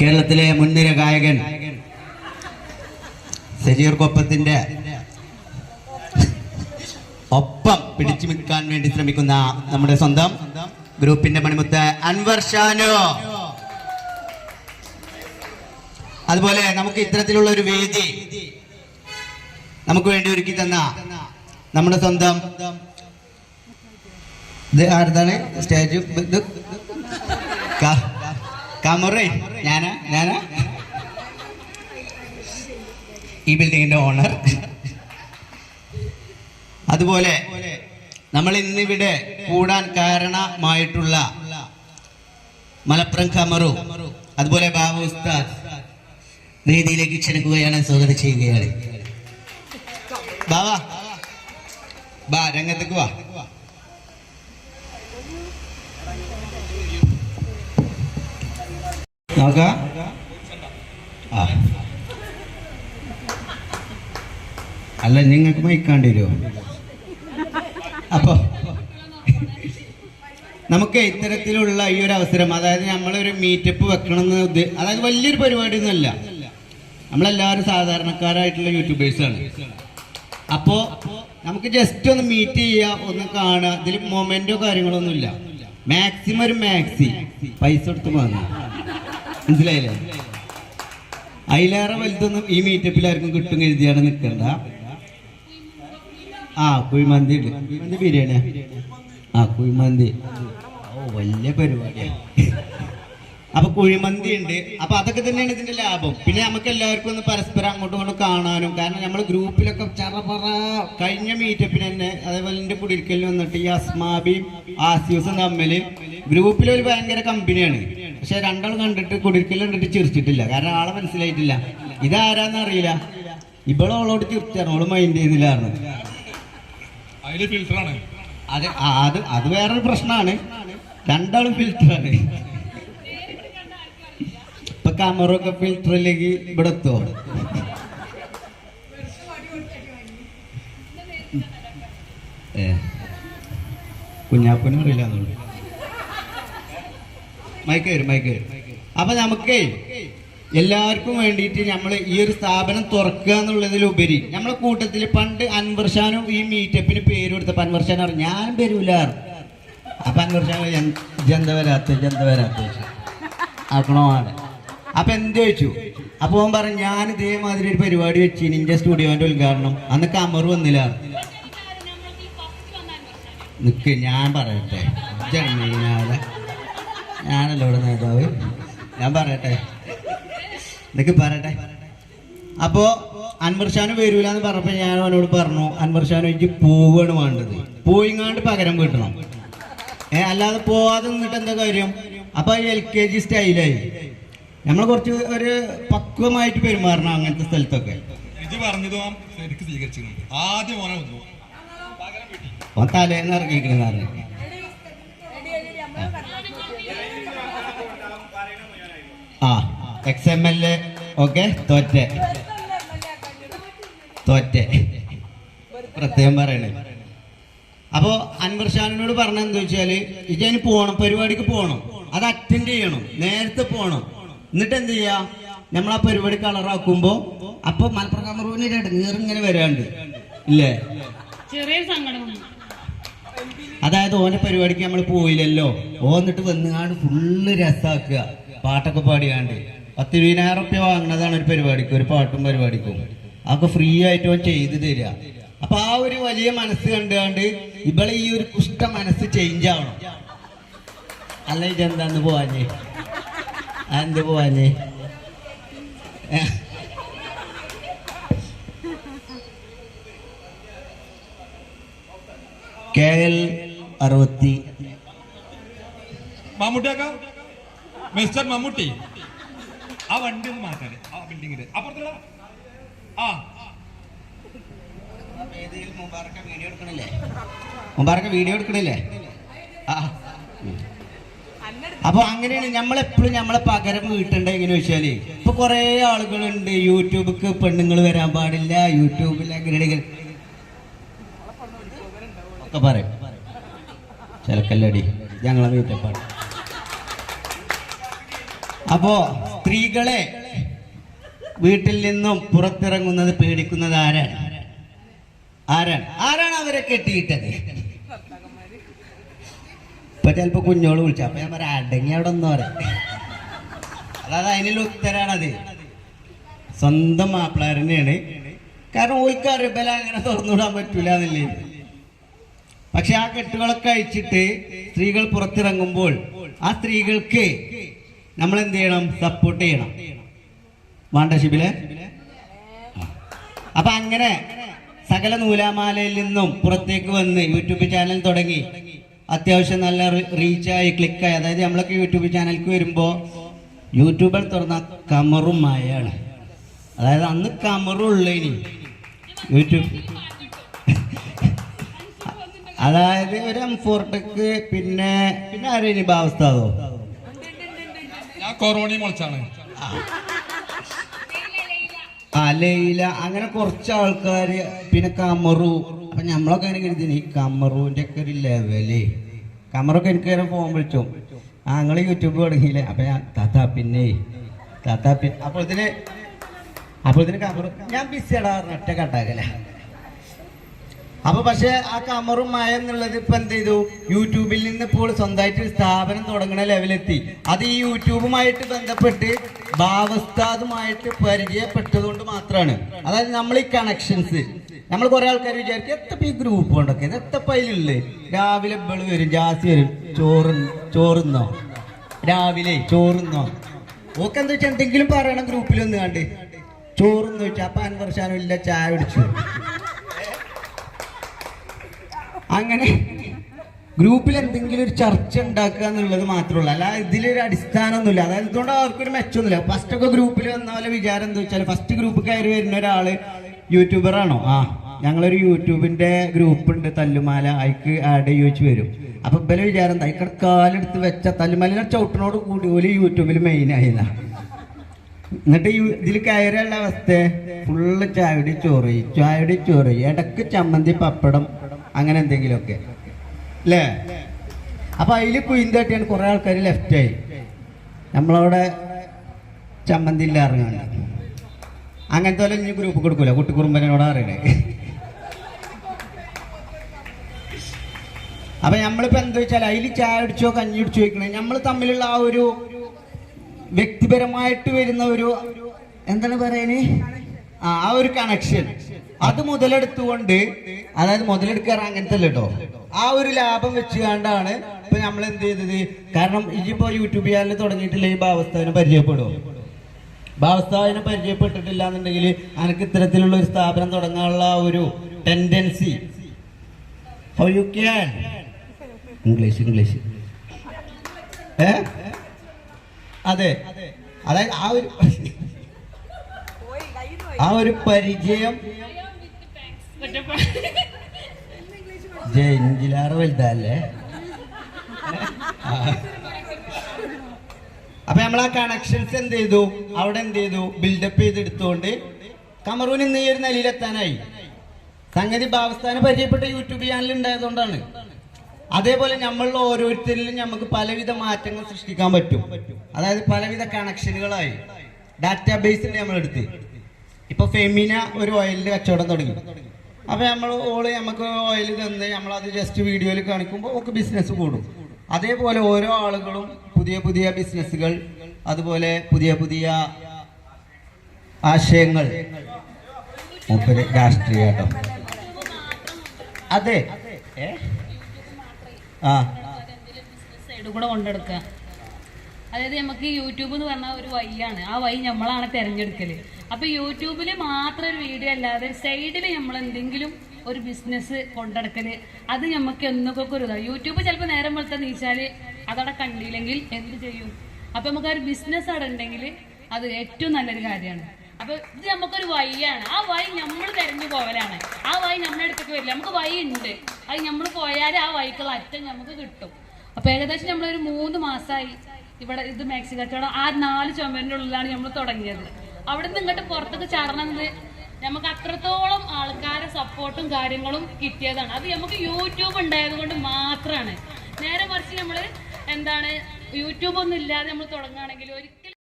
കേരളത്തിലെ മുൻനിര ഗായകൻ സജീർ കൊപ്പത്തിന്റെ ഒപ്പം പിടിച്ചു നിൽക്കാൻ വേണ്ടി ശ്രമിക്കുന്ന നമ്മുടെ സ്വന്തം ഗ്രൂപ്പിന്റെ മണിമുത്ത് അൻവർ ഷാനു. അതുപോലെ നമുക്ക് ഇത്തരത്തിലുള്ള ഒരു വേദി നമുക്ക് വേണ്ടി ഒരുക്കി തന്ന നമ്മുടെ സ്വന്തം ഇത്? ക- കമറേ ഞാനാ ഞാനാ? ഈ ബിൽഡിങ്ങിന്റെ ഓണർ. അതുപോലെ നമ്മൾ ഇന്നിവിടെ കൂടാൻ കാരണമായിട്ടുള്ള മലപ്പുറം കമറു അതുപോലെ ബാബു ഉസ്താദ് വേദിയിലേക്ക് ക്ഷണിക്കുകയാണ് സ്വാഗതം ചെയ്യുകയാണ്. ബാബാ ബാ രംഗത്തേക്ക് വാ. നോക്ക. അല്ല നിങ്ങൾക്ക് മൈക്കാണ്ടി വരുമോ അപ്പോൾ നമുക്ക് ഇത്തരത്തിലുള്ള ഈ ഒരു അവസരം അതായത് നമ്മളൊരു മീറ്റപ്പ് വെക്കണം എന്ന് അതായത് വലിയൊരു പരിപാടിയൊന്നുമല്ല. നമ്മളെല്ലാവരും സാധാരണക്കാരായിട്ടുള്ള യൂട്യൂബേഴ്സാണ് അപ്പോ നമുക്ക് ജസ്റ്റ് ഒന്ന് മീറ്റ് ചെയ്യുക ഒന്ന് കാണുക. ഇതിൽ മൊമെന്റോ കാര്യങ്ങളൊന്നുമില്ല. മാക്സിമം ഒരു മാക്സി പൈസ കൊടുത്ത് വാങ്ങുക. മനസ്സിലായില്ലേ? അതിലേറെ വലുതൊന്നും ഈ മീറ്റപ്പിൽ ആർക്കും കിട്ടും എഴുതിയാണ് നിൽക്കണ്ട ആ കുഴിമന്തി ഉണ്ട്. ബിരിയാണി ആ കുഴിമന്തി. ഓ വലിയ പരിപാടിയാണ് അപ്പൊ കുഴിമന്തി ഉണ്ട്. അപ്പൊ അതൊക്കെ തന്നെയാണ് ഇതിന്റെ ലാഭം. പിന്നെ നമുക്ക് എല്ലാവർക്കും ഒന്ന് പരസ്പരം അങ്ങോട്ടും ഇങ്ങോട്ടും കാണാനും. കാരണം നമ്മൾ ഗ്രൂപ്പിലൊക്കെ ചറപറ കഴിഞ്ഞ മീറ്റപ്പിന് തന്നെ അതേപോലെ എന്റെ കുടിക്കലിൽ വന്നിട്ട് ഈ അസ്മാബിയും ആസിയൂസും തമ്മിൽ ഗ്രൂപ്പിൽ ഒരു ഭയങ്കര കമ്പനിയാണ്. പക്ഷെ രണ്ടാൾ കണ്ടിട്ട് കുടിരിക്കൽ കണ്ടിട്ട് ചിരിച്ചിട്ടില്ല. കാരണം ആളെ മനസ്സിലായിട്ടില്ല. ഇതാരാന്ന് അറിയില്ല. ഇവളോളോട് ചിരിച്ചാണ് ഓൾ മൈൻഡ് ചെയ്തില്ലായിരുന്നു അതെ അത് അത് വേറൊരു പ്രശ്നമാണ് രണ്ടാളും ഫിൽറ്ററാണ് ഇപ്പൊ കമറൊക്കെ ഫിൽറ്ററിലേക്ക് ഇവിടെ എത്തുമോ കുഞ്ഞാപ്പനും അറിയില്ല എന്നുള്ളു. മൈക്ക് വരും മൈക്ക് വരും. അപ്പൊ നമുക്ക് എല്ലാവർക്കും വേണ്ടിയിട്ട് നമ്മൾ ഈ ഒരു സ്ഥാപനം തുറക്കുക എന്നുള്ളതിലുപരി നമ്മളെ കൂട്ടത്തിൽ പണ്ട് അൻവർഷാനും ഈ മീറ്റപ്പിന് പേര് കൊടുത്തപ്പോ അൻവർഷാൻ പറഞ്ഞു ഞാൻ വരൂല അപ്പൊ അൻവർഷാൻ ജന്ത വരാത്ത ജന്ത വരാത്ത? ആക്കണമാണ് അപ്പൊ എന്ത് ചോദിച്ചു? അപ്പൊ ഓൻ പറഞ്ഞു ഞാൻ ഇതേമാതിരി ഒരു പരിപാടി വെച്ച് നിന്റെ സ്റ്റുഡിയോന്റെ ഉദ്ഘാടനം. അന്ന് കമർ വന്നില്ല. നിക്ക് ഞാൻ പറയട്ടെ. ജന്മീനാലെ ഞാനല്ലോ ഇവിടെ നേതാവ്? ഞാൻ പറയട്ടെ. നിനക്ക് പറയട്ടെ. അപ്പോ അൻവർ ഷാന് വരൂല എന്ന് പറഞ്ഞപ്പോ ഞാൻ അവനോട് പറഞ്ഞു അൻവർ ഷാൻ എനിക്ക് പോവാണ് വേണ്ടത്. പോയിങ്ങാണ്ട് പകരം വീട്ടണം. ഏ അല്ലാതെ പോവാതെ നിന്നിട്ട് എന്താ കാര്യം? അപ്പൊ എൽ കെ ജി സ്റ്റൈലായി. നമ്മൾ കുറച്ച് ഒരു പക്വമായിട്ട് പെരുമാറണം അങ്ങനത്തെ സ്ഥലത്തൊക്കെ. ആദ്യം അവൻ തലേന്ന് ഇറങ്ങിയിരിക്കണെന്ന് പറഞ്ഞു. ആ ex M L A okay തോറ്റെ. തോറ്റെ. പ്രത്യേകം പറയണേ. അപ്പോ അൻവർ ഷാനിനോട് പറഞ്ഞ എന്താ വെച്ചാൽ ഇജന് പോണം പരിപാടിക്ക് പോകണം അത് അറ്റൻഡ് ചെയ്യണം നേരത്തെ പോണം. എന്നിട്ട് എന്ത് ചെയ്യാ? നമ്മൾ ആ പരിപാടി കളറാക്കുമ്പോ അപ്പൊ മലപ്പുറം കമറൂവിന് ഇടങ്ങേറിങ്ങനെ വരാണ്ട്. ഇല്ലേ? അതായത് ഓന്റെ പരിപാടിക്ക് നമ്മൾ പോയില്ലല്ലോ. ഓന്നിട്ട് വന്നാണ് വന്നുകാണ്ട് ഫുള്ള് രസാക്കുക. പാട്ടൊക്കെ പാടിയാണ്ട് പത്ത് ഇരുപതിനായിരം റുപ്യ വാങ്ങുന്നതാണ് ഒരു പരിപാടിക്ക് ഒരു പാട്ടും പരിപാടിക്കും. അതൊക്കെ ഫ്രീ ആയിട്ട് ഓൻ ചെയ്ത് തരിക. അപ്പൊ ആ ഒരു വലിയ മനസ്സ് കണ്ടുകൊണ്ട് ഇവളെ ഈ ഒരു കുഷ്ട മനസ്സ് ചേഞ്ച് ആവണം. അല്ല ഇതെന്താന്ന് പോവാഞ്ഞേ? എന്ത് പോവാഞ്ഞേ? കെ എൽ അറുപത്തി മമ്മൂട്ടിയാക്ക മിസ്റ്റർ മമ്മൂട്ടി. ആ വണ്ടി ഒന്ന് മാറ്റാന് ആ ബിൽഡിങ്ങിൽ അപ്പുറത്തുള്ള ആ. മുബാറക്ക വീഡിയോ എടുക്കണില്ലേ? ആ. അപ്പൊ അങ്ങനെയാണ് നമ്മളെപ്പോഴും നമ്മളെ പകരം വീട്ടണ്ട എങ്ങനെ വെച്ചാൽ. ഇപ്പൊ കുറെ ആളുകളുണ്ട്. യൂട്യൂബിക്ക് പെണ്ണുങ്ങൾ വരാൻ പാടില്ല. യൂട്യൂബിൽ അങ്ങനെ. ഒക്കെ പറയും. ചിലക്കല്ലടി. ഞങ്ങളെ വീട്ടപ്പാട് അപ്പോ സ്ത്രീകളെ വീട്ടിൽ നിന്നും പുറത്തിറങ്ങുന്നത് പേടിക്കുന്നത് ആരാണ്? ആരാണ്? ആരാണ് അവരെ കെട്ടിയിട്ടത്? ഇപ്പൊ ചിലപ്പോ കുഞ്ഞോൾ വിളിച്ചു. അപ്പൊ ഞാൻ പറയാം അടങ്ങി അവിടെ ഒന്നും പറയാം അതായത് അതിനുള്ള ഉത്തരാണത്. സ്വന്തം മാപ്പിളാർ തന്നെയാണ്. കാരണം ഓയിക്കാറ് ബല അങ്ങനെ തുറന്നുവിടാൻ പറ്റൂല എന്നല്ലേ പക്ഷെ ആ കെട്ടുകളൊക്കെ അയച്ചിട്ട് സ്ത്രീകൾ പുറത്തിറങ്ങുമ്പോൾ ആ സ്ത്രീകൾക്ക് നമ്മൾ എന്ത് ചെയ്യണം. സപ്പോർട്ട് ചെയ്യണം വേണ്ട ഷിബിലെ? അപ്പൊ അങ്ങനെ സകല നൂലാമാലയിൽ നിന്നും പുറത്തേക്ക് വന്ന് യൂട്യൂബ് ചാനൽ തുടങ്ങി. അത്യാവശ്യം നല്ല റീച്ചായി ക്ലിക്കായി അതായത് നമ്മളൊക്കെ യൂട്യൂബ് ചാനലിലേക്ക് വരുമ്പോൾ യൂട്യൂബിൽ തുറന്ന കമറും മായാണ് അതായത് അന്ന് കമറും ഉള്ളു ഇനി യൂട്യൂബ്. അതായത് ഒരു എം ഫോർട്ടക്ക് പിന്നെ പിന്നെ ഇനി ഞാൻ മുളച്ചാണ്. ആ ലൈല അങ്ങനെ കുറച്ച് ആൾക്കാര് പിന്നെ കമറു. അപ്പൊ നമ്മളൊക്കെ അങ്ങനെ കരുതി ഈ കമറുവിന്റെ ഒക്കെ ഒരു ലെവൽ. കമറൊക്കെ എനിക്ക് നേരം ഫോൺ വിളിച്ചു. ആ യൂട്യൂബ് തുടങ്ങിയില്ലേ? അപ്പൊ ഞാൻ താത്ത പിന്നെ താത്ത പിന്നെ അപ്പോൾ ഇതിന് കമറു ഞാൻ ബിസിയാടാ ഒറ്റ കട്ടാക്കല. അപ്പൊ പക്ഷെ ആ കമറും മായ എന്നുള്ളത് ഇപ്പൊ എന്ത് ചെയ്തു? യൂട്യൂബിൽ നിന്ന് ഇപ്പോൾ സ്വന്തമായിട്ട് സ്ഥാപനം തുടങ്ങുന്ന ലെവലെത്തി. അത് ഈ യൂട്യൂബുമായിട്ട് ബന്ധപ്പെട്ട് ഭാവസ്ഥാതുമായിട്ട് പരിചയപ്പെട്ടതുകൊണ്ട് മാത്രമാണ് അതായത് നമ്മൾ ഈ കണക്ഷൻസ് നമ്മൾ കുറെ ആൾക്കാർ വിചാരിക്കും എത്തപ്പ ഈ ഗ്രൂപ്പ് കൊണ്ടൊക്കെ? എത്തപ്പ അതിലുള്ളത് രാവിലെ ഇബൾ വരും ജാസി വരും. ചോറ് ചോറുന്നോ രാവിലെ ചോറുന്നോ ഓക്കെ എന്താ വെച്ചാൽ എന്തെങ്കിലും പറയണം ഗ്രൂപ്പിൽ ഒന്ന് കണ്ട്. ചോറുന്ന് വെച്ചാൽ അപ്പൊ ഇല്ല ചായ പിടിച്ചു അങ്ങനെ ഗ്രൂപ്പിൽ എന്തെങ്കിലും ഒരു ചർച്ച ഉണ്ടാക്കുക എന്നുള്ളത് മാത്രമല്ല അല്ല ഇതിലൊരു അടിസ്ഥാനമൊന്നുമില്ല. അതായത് ഇതുകൊണ്ട് അവർക്കൊരു മെച്ചമൊന്നുമില്ല ഫസ്റ്റ് ഒക്കെ ഗ്രൂപ്പിൽ വന്ന പോലെ വിചാരം എന്താ വെച്ചാൽ ഫസ്റ്റ് ഗ്രൂപ്പ് കയറി വരുന്ന ഒരാൾ യൂട്യൂബറാണോ ആ ഞങ്ങളൊരു യൂട്യൂബിന്റെ ഗ്രൂപ്പ് ഉണ്ട് തല്ലുമാല. അയക്ക് ആഡ് ചോദിച്ച് വരും. അപ്പൊ ഇവലെ വിചാരം എന്താ? ഇക്കടെ കാലെടുത്ത് വെച്ച തല്ലുമാലിനെ ചവിട്ടിനോട് കൂടി ഒരു യൂട്യൂബിൽ മെയിൻ ആയില്ല. എന്നിട്ട് ഇതിൽ കയറിയുള്ള അവസ്ഥ? ഫുള്ള് ചായടി ചോറ് ചായടി ചോറ്. ഇടയ്ക്ക് ചമ്മന്തി പപ്പടം അങ്ങനെ എന്തെങ്കിലുമൊക്കെ. അല്ലേ അപ്പൊ അതിൽ കുയിന്തട്ടിയാണ് കുറെ ആൾക്കാർ ലെഫ്റ്റ് ആയി. നമ്മളവിടെ ചമ്മന്തില്ല ഇറങ്ങാണ് അങ്ങനത്തെ പോലെ ഇനി ഗ്രൂപ്പ് കൊടുക്കൂല. കുട്ടിക്കുറുമ്പനോട് അറിയണേ അപ്പൊ നമ്മളിപ്പോ എന്താ വെച്ചാൽ അതിൽ ചായ അടിച്ചോ കഞ്ഞി അടിച്ചോ ചോദിക്കണേ. നമ്മൾ തമ്മിലുള്ള ആ ഒരു വ്യക്തിപരമായിട്ട് വരുന്ന ഒരു എന്താണ് പറയുന്നത് ആ ഒരു കണക്ഷൻ അത് മുതലെടുത്തുകൊണ്ട് അതായത് മുതലെടുക്കാറ് അങ്ങനത്തെ അല്ലോ ആ ഒരു ലാഭം വെച്ചുകൊണ്ടാണ് ഇപ്പൊ നമ്മൾ എന്ത് ചെയ്തത്? കാരണം ഇനിയിപ്പോ യൂട്യൂബ് ചാനൽ തുടങ്ങിയിട്ടില്ല ഈ ഭാവസ്ഥാവിനെ പരിചയപ്പെടുമോ ഭാവസ്ഥാവിനെ പരിചയപ്പെട്ടിട്ടില്ല എന്നുണ്ടെങ്കിൽ അനക്ക് ഇത്തരത്തിലുള്ള ഒരു സ്ഥാപനം തുടങ്ങാനുള്ള ഒരു tendency how you can English English ഏ? അതെ. അതായത് ആ ഒരു ആ ഒരു പരിചയം. ജയഞ്ചിലാറ് വലുതല്ലേ? അപ്പൊ നമ്മൾ ആ കണക്ഷൻസ് എന്ത് ചെയ്തു? അവിടെ എന്ത് ചെയ്തു? ബിൽഡപ്പ് ചെയ്തെടുത്തുകൊണ്ട് കമറൂൻ ഇന്ന് ഈ ഒരു നിലയിലെത്താനായി. സംഗതി ഭാവസ്ഥാനം പരിചയപ്പെട്ട യൂട്യൂബ് ചാനൽ ഉണ്ടായതുകൊണ്ടാണ്. അതേപോലെ നമ്മളിൽ ഓരോരുത്തരിലും നമുക്ക് പലവിധ മാറ്റങ്ങൾ സൃഷ്ടിക്കാൻ പറ്റും. അതായത് പലവിധ കണക്ഷനുകളായി ഡാറ്റാബേസ് നമ്മളെടുത്ത്. ഇപ്പൊ ഫെമിന ഒരു ഓയിലിൽ കച്ചവടം തുടങ്ങി. അപ്പൊ നമ്മൾ ഓൾ നമുക്ക് ഓയിൽ തന്ന് നമ്മൾ അത് ജസ്റ്റ് വീഡിയോയിൽ കാണിക്കുമ്പോൾ ഒക്കെ ബിസിനസ് കൂടും. അതേപോലെ ഓരോ ആളുകളും പുതിയ പുതിയ ബിസിനസ്സുകൾ അതുപോലെ പുതിയ പുതിയ ആശയങ്ങൾ. രാഷ്ട്രീയ കേട്ടോ. അതെ. ആ. കൊണ്ടെടുക്കുക അതായത് നമുക്ക് യൂട്യൂബ് എന്ന് പറഞ്ഞാൽ ഒരു വഴിയാണ്. ആ വഴി നമ്മളാണ് തിരഞ്ഞെടുക്കൽ. അപ്പൊ യൂട്യൂബിൽ മാത്രം ഒരു വീഡിയോ അല്ലാതെ സൈഡിൽ നമ്മൾ എന്തെങ്കിലും ഒരു ബിസിനസ് കൊണ്ടെടുക്കൽ അത് നമുക്ക് എന്നൊക്കെ ഒരു ഇതാണ് യൂട്യൂബ് ചിലപ്പോൾ നേരം വെളുത്ത നീച്ചാൽ അതവിടെ കണ്ടില്ലെങ്കിൽ എന്ത് ചെയ്യും? അപ്പൊ നമുക്ക് ഒരു ബിസിനസ് അവിടെ ഉണ്ടെങ്കിൽ അത് ഏറ്റവും നല്ലൊരു കാര്യമാണ്. അപ്പൊ ഇത് നമുക്കൊരു വഴിയാണ്. ആ വഴി നമ്മൾ തിരഞ്ഞു പോകലാണ് ആ വഴി നമ്മുടെ അടുത്തേക്ക് വരില്ല. നമുക്ക് വഴി ഉണ്ട് അത് നമ്മൾ പോയാൽ ആ വഴിക്കുള്ള അറ്റം നമുക്ക് കിട്ടും. അപ്പൊ ഏകദേശം നമ്മളൊരു മൂന്ന് മാസമായി ഇവിടെ ഇത് മാക്സി കച്ചവടം ആ നാല് ചുമരിന്റെ ഉള്ളിലാണ് നമ്മൾ തുടങ്ങിയത്. അവിടെ നിന്ന് ഇങ്ങോട്ട് പുറത്തേക്ക് ചടണത് നമുക്ക് അത്രത്തോളം ആൾക്കാരെ സപ്പോർട്ടും കാര്യങ്ങളും കിട്ടിയതാണ്. അത് നമുക്ക് യൂട്യൂബ് ഉണ്ടായത് കൊണ്ട് മാത്രമാണ് നേരെ മറിച്ച് നമ്മൾ എന്താണ് യൂട്യൂബ് ഒന്നും ഇല്ലാതെ നമ്മൾ തുടങ്ങുകയാണെങ്കിൽ ഒരു